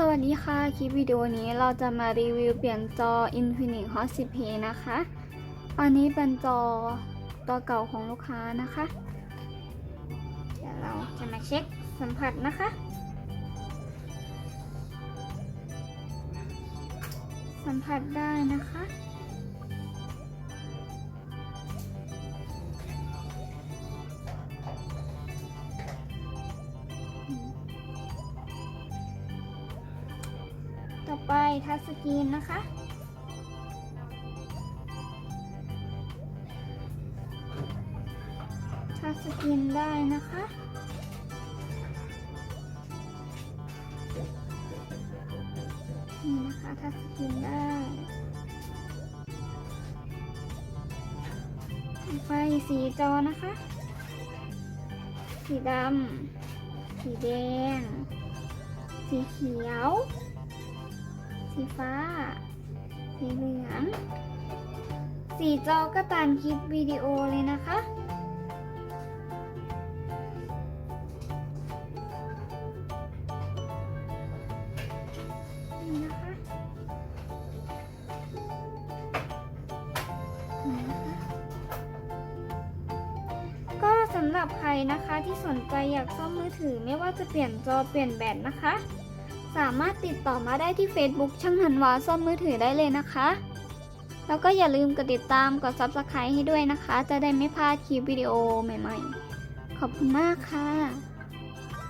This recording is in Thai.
สวัสดีค่ะ คลิปวิดีโอนี้เราจะมารีวิวเปลี่ยนจอ Infinix Hot 10P นะคะ อันนี้เป็นจอตัวเก่าของลูกค้านะคะ เดี๋ยวเราจะมาเช็คสัมผัสนะคะ สัมผัสได้นะคะ ต่อไปทัชสกรีนนะคะ ทัชสกรีนได้นะคะนี่นะคะทัชสกรีนได้ไปสีจอนะคะ สีดำ สีแดง สีเขียว สีฟ้า สีเหลือง สีจอก็ตามคลิปวิดีโอเลยนะคะนี่นะคะ นี่นะคะก็สำหรับใครนะคะที่สนใจอยากซ่อมมือถือไม่ว่าจะเปลี่ยนจอเปลี่ยนแบตนะคะ สามารถติดต่อมาได้ที่ Facebook ช่างหันวาซ่อมมือถือได้เลยนะคะ แล้วก็อย่าลืมกดติดตามกด Subscribe ให้ด้วยนะคะ จะได้ไม่พลาดคลิปวิดีโอใหม่ๆ ขอบคุณมากค่ะ